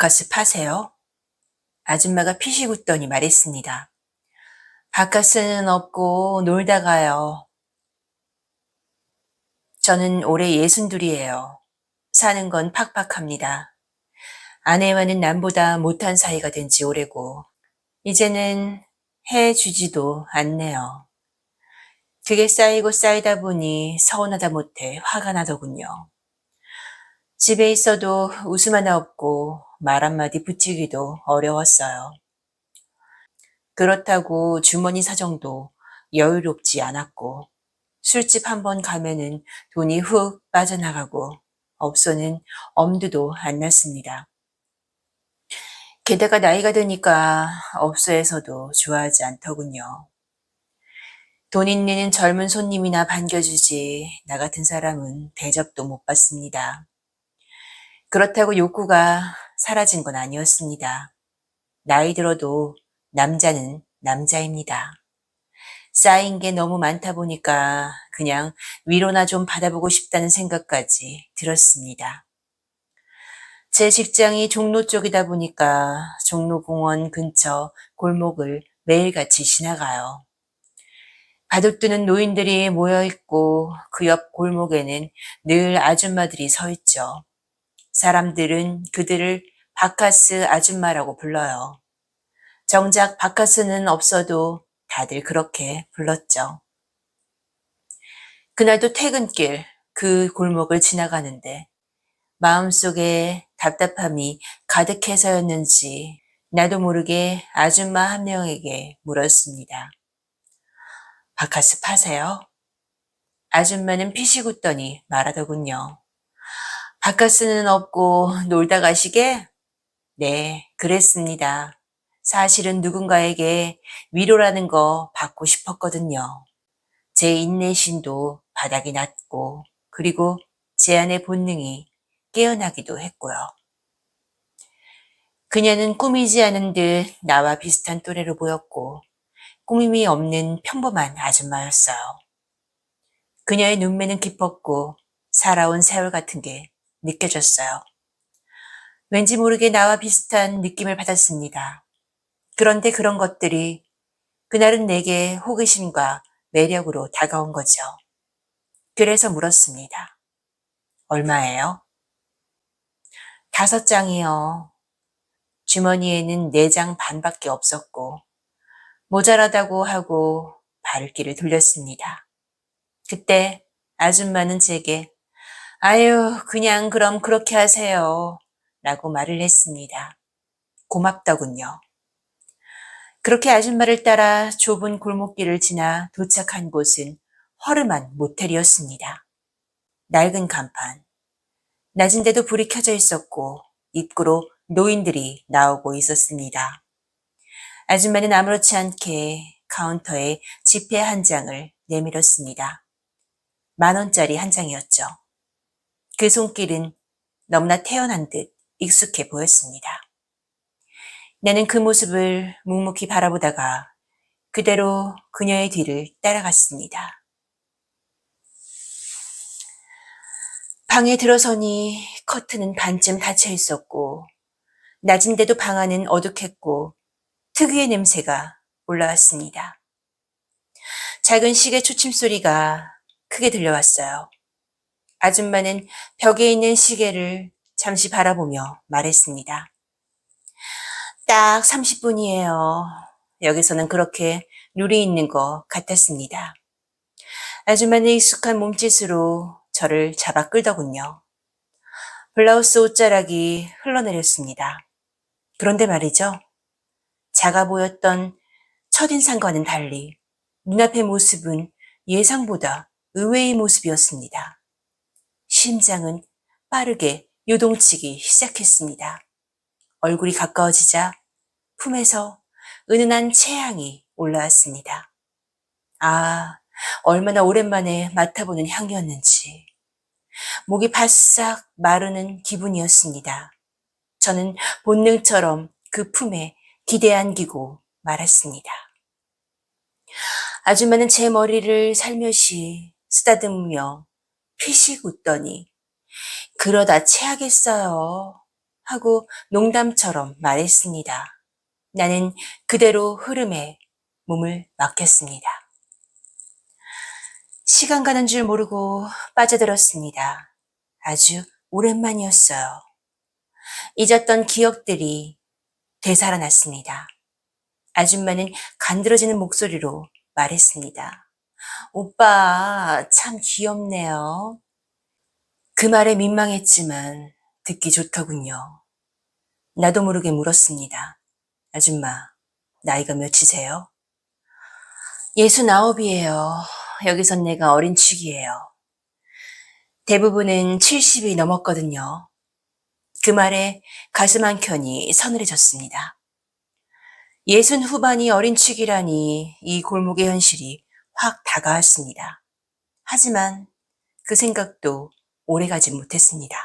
바카스 파세요? 아줌마가 피식 웃더니 말했습니다. 바카스는 없고 놀다 가요. 저는 올해 예순둘이에요. 사는 건 팍팍합니다. 아내와는 남보다 못한 사이가 된 지 오래고, 이제는 해주지도 않네요. 그게 쌓이고 쌓이다 보니 서운하다 못해 화가 나더군요. 집에 있어도 웃음 하나 없고 말 한마디 붙이기도 어려웠어요. 그렇다고 주머니 사정도 여유롭지 않았고, 술집 한 번 가면은 돈이 훅 빠져나가고, 업소는 엄두도 안 났습니다. 게다가 나이가 드니까 업소에서도 좋아하지 않더군요. 돈 있는 젊은 손님이나 반겨주지, 나 같은 사람은 대접도 못 받습니다. 그렇다고 욕구가 사라진 건 아니었습니다. 나이 들어도 남자는 남자입니다. 쌓인 게 너무 많다 보니까 그냥 위로나 좀 받아보고 싶다는 생각까지 들었습니다. 제 직장이 종로 쪽이다 보니까 종로공원 근처 골목을 매일같이 지나가요. 바둑 두는 노인들이 모여 있고 그 옆 골목에는 늘 아줌마들이 서 있죠. 사람들은 그들을 바카스 아줌마라고 불러요. 정작 바카스는 없어도 다들 그렇게 불렀죠. 그날도 퇴근길 그 골목을 지나가는데 마음속에 답답함이 가득해서였는지 나도 모르게 아줌마 한 명에게 물었습니다. 바카스 파세요? 아줌마는 피식 웃더니 말하더군요. 바카스는 없고 놀다 가시게? 네, 그랬습니다. 사실은 누군가에게 위로라는 거 받고 싶었거든요. 제 인내심도 바닥이 났고, 그리고 제 안의 본능이 깨어나기도 했고요. 그녀는 꾸미지 않은 듯 나와 비슷한 또래로 보였고, 꾸밈이 없는 평범한 아줌마였어요. 그녀의 눈매는 깊었고, 살아온 세월 같은 게 느껴졌어요. 왠지 모르게 나와 비슷한 느낌을 받았습니다. 그런데 그런 것들이 그날은 내게 호기심과 매력으로 다가온 거죠. 그래서 물었습니다. 얼마예요? 다섯 장이요. 주머니에는 네 장 반밖에 없었고, 모자라다고 하고 발길을 돌렸습니다. 그때 아줌마는 제게, 아유, 그냥 그럼 그렇게 하세요. 라고 말을 했습니다. 고맙더군요. 그렇게 아줌마를 따라 좁은 골목길을 지나 도착한 곳은 허름한 모텔이었습니다. 낡은 간판. 낮은데도 불이 켜져 있었고 입구로 노인들이 나오고 있었습니다. 아줌마는 아무렇지 않게 카운터에 지폐 한 장을 내밀었습니다. 만 원짜리 한 장이었죠. 그 손길은 너무나 태어난 듯 익숙해 보였습니다. 나는 그 모습을 묵묵히 바라보다가 그대로 그녀의 뒤를 따라갔습니다. 방에 들어서니 커튼은 반쯤 닫혀 있었고, 낮은데도 방 안은 어둑했고, 특유의 냄새가 올라왔습니다. 작은 시계 초침 소리가 크게 들려왔어요. 아줌마는 벽에 있는 시계를 잠시 바라보며 말했습니다. 딱 30분이에요. 여기서는 그렇게 룰이 있는 것 같았습니다. 아줌마는 익숙한 몸짓으로 저를 잡아 끌더군요. 블라우스 옷자락이 흘러내렸습니다. 그런데 말이죠. 작아 보였던 첫인상과는 달리 눈앞의 모습은 예상보다 의외의 모습이었습니다. 심장은 빠르게 요동치기 시작했습니다. 얼굴이 가까워지자 품에서 은은한 체향이 올라왔습니다. 아, 얼마나 오랜만에 맡아보는 향이었는지. 목이 바싹 마르는 기분이었습니다. 저는 본능처럼 그 품에 기대 안기고 말았습니다. 아줌마는 제 머리를 살며시 쓰다듬으며 피식 웃더니 그러다 체하겠어요. 하고 농담처럼 말했습니다. 나는 그대로 흐름에 몸을 맡겼습니다. 시간 가는 줄 모르고 빠져들었습니다. 아주 오랜만이었어요. 잊었던 기억들이 되살아났습니다. 아줌마는 간드러지는 목소리로 말했습니다. 오빠, 참 귀엽네요. 그 말에 민망했지만 듣기 좋더군요. 나도 모르게 물었습니다. 아줌마, 나이가 몇이세요? 예순아홉이에요. 여기선 내가 어린 축이에요. 대부분은 70이 넘었거든요. 그 말에 가슴 한 켠이 서늘해졌습니다. 예순 후반이 어린 축이라니 이 골목의 현실이 확 다가왔습니다. 하지만 그 생각도 오래가지 못했습니다.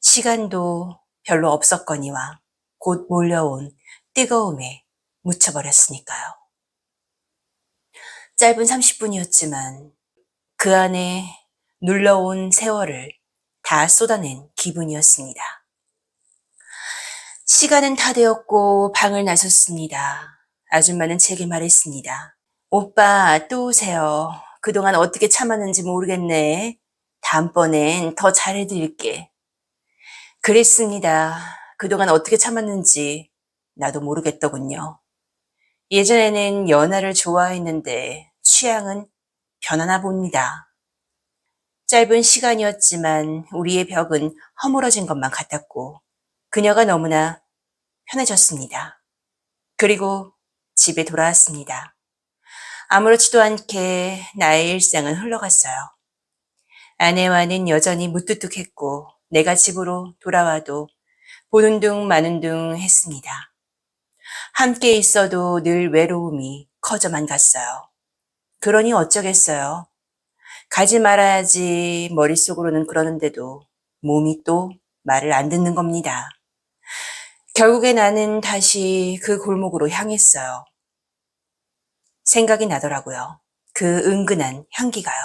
시간도 별로 없었거니와 곧 몰려온 뜨거움에 묻혀버렸으니까요. 짧은 30분이었지만 그 안에 눌러온 세월을 다 쏟아낸 기분이었습니다. 시간은 다 되었고 방을 나섰습니다. 아줌마는 제게 말했습니다. 오빠 또 오세요. 그동안 어떻게 참았는지 모르겠네. 다음번엔 더 잘해드릴게. 그랬습니다. 그동안 어떻게 참았는지 나도 모르겠더군요. 예전에는 연하를 좋아했는데 취향은 변하나 봅니다. 짧은 시간이었지만 우리의 벽은 허물어진 것만 같았고 그녀가 너무나 편해졌습니다. 그리고 집에 돌아왔습니다. 아무렇지도 않게 나의 일상은 흘러갔어요. 아내와는 여전히 무뚝뚝했고 내가 집으로 돌아와도 보는 둥 마는 둥 했습니다. 함께 있어도 늘 외로움이 커져만 갔어요. 그러니 어쩌겠어요. 가지 말아야지 머릿속으로는 그러는데도 몸이 또 말을 안 듣는 겁니다. 결국에 나는 다시 그 골목으로 향했어요. 생각이 나더라고요. 그 은근한 향기가요.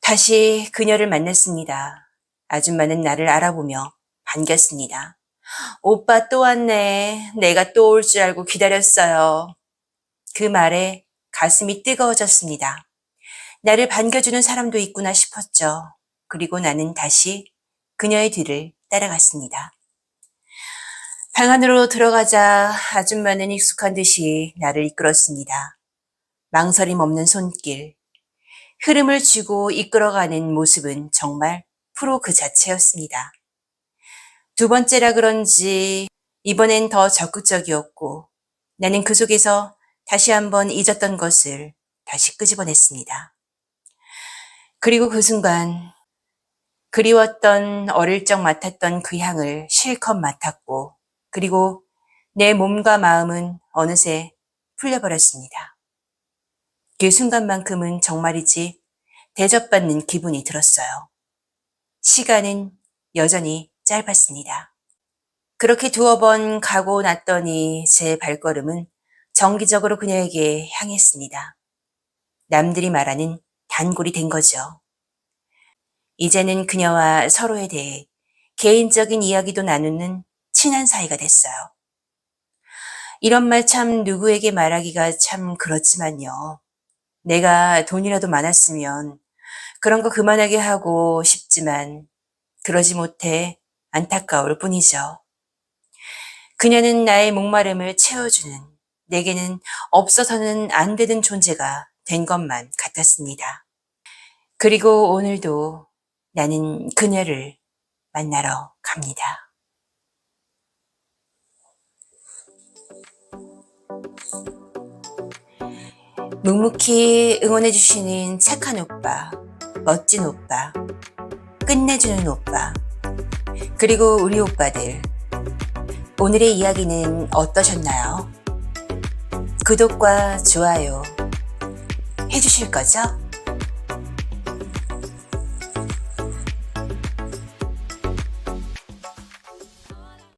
다시 그녀를 만났습니다. 아줌마는 나를 알아보며 반겼습니다. 오빠 또 왔네. 내가 또 올 줄 알고 기다렸어요. 그 말에 가슴이 뜨거워졌습니다. 나를 반겨주는 사람도 있구나 싶었죠. 그리고 나는 다시 그녀의 뒤를 따라갔습니다. 방 안으로 들어가자 아줌마는 익숙한 듯이 나를 이끌었습니다. 망설임 없는 손길, 흐름을 쥐고 이끌어가는 모습은 정말 프로 그 자체였습니다. 두 번째라 그런지 이번엔 더 적극적이었고 나는 그 속에서 다시 한번 잊었던 것을 다시 끄집어냈습니다. 그리고 그 순간 그리웠던 어릴 적 맡았던 그 향을 실컷 맡았고 그리고 내 몸과 마음은 어느새 풀려버렸습니다. 그 순간만큼은 정말이지 대접받는 기분이 들었어요. 시간은 여전히 짧았습니다. 그렇게 두어 번 가고 났더니 제 발걸음은 정기적으로 그녀에게 향했습니다. 남들이 말하는 단골이 된 거죠. 이제는 그녀와 서로에 대해 개인적인 이야기도 나누는 친한 사이가 됐어요. 이런 말 참 누구에게 말하기가 참 그렇지만요. 내가 돈이라도 많았으면 그런 거 그만하게 하고 싶지만 그러지 못해 안타까울 뿐이죠. 그녀는 나의 목마름을 채워주는 내게는 없어서는 안 되는 존재가 된 것만 같았습니다. 그리고 오늘도 나는 그녀를 만나러 갑니다. 묵묵히 응원해주시는 착한 오빠, 멋진 오빠, 끝내주는 오빠, 그리고 우리 오빠들. 오늘의 이야기는 어떠셨나요? 구독과 좋아요 해주실 거죠?